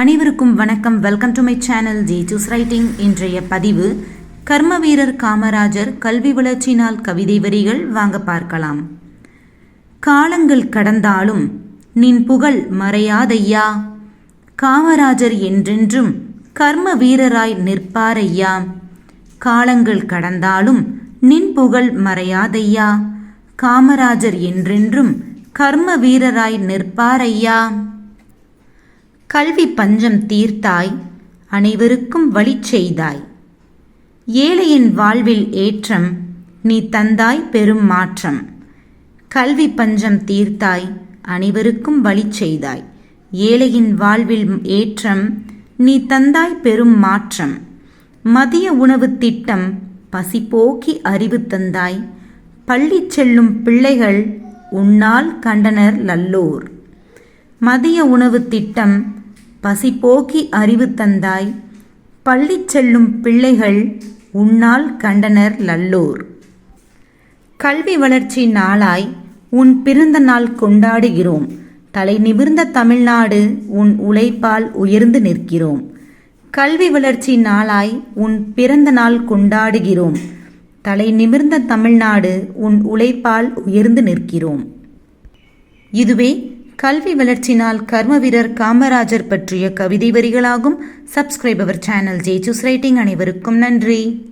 அனைவருக்கும் வணக்கம். Welcome to my channel ஜி சூஸ் ரைட்டிங் இன்றைய பதிவு கர்ம வீரர் காமராஜர் கல்வி வளர்ச்சினால் கவிதை வரிகள் வாங்க பார்க்கலாம். காலங்கள் கடந்தாலும் நின் புகழ் மறையாதையா காமராஜர் என்றென்றும் கர்ம வீரராய் நிற்பாரையா காலங்கள் கடந்தாலும் நின் புகழ் மறையாதையா காமராஜர் என்றென்றும் கர்ம வீரராய் நிற்பாரையா கல்வி பஞ்சம் தீர்த்தாய் அனைவருக்கும் வழி செய்தாய். ஏழையின் வாழ்வில் ஏற்றம் நீ தந்தாய் பெரும் மாற்றம். கல்வி பஞ்சம் தீர்த்தாய் அனைவருக்கும் வழி செய்தாய். ஏழையின் வாழ்வில் ஏற்றம் நீ தந்தாய் பெரும் மாற்றம். மதிய உணவு திட்டம் பசிபோக்கி அறிவு தந்தாய். பள்ளி செல்லும் பிள்ளைகள் உன்னால் கண்டனர் லல்லோர் மதிய உணவு திட்டம் பசிபோக்கி அறிவு தந்தாய். பள்ளி செல்லும் பிள்ளைகள் உன்னால் கண்டனர் லல்லூர் கல்வி வளர்ச்சி நாளாய் உன் பிறந்த நாள் கொண்டாடுகிறோம். தலை நிமிர்ந்த தமிழ்நாடு உன் உழைப்பால் உயர்ந்து நிற்கிறோம். கல்வி வளர்ச்சி நாளாய் உன் பிறந்த நாள் கொண்டாடுகிறோம். தலை நிமிர்ந்த தமிழ்நாடு உன் உழைப்பால் உயர்ந்து நிற்கிறோம். இதுவே கல்வி வளர்ச்சினால் கர்ம வீரர் காமராஜர் பற்றிய கவிதை வரிகளாகும். சப்ஸ்கிரைப் அவர் சேனல் ஜே ரைட்டிங் அனைவருக்கும் நன்றி.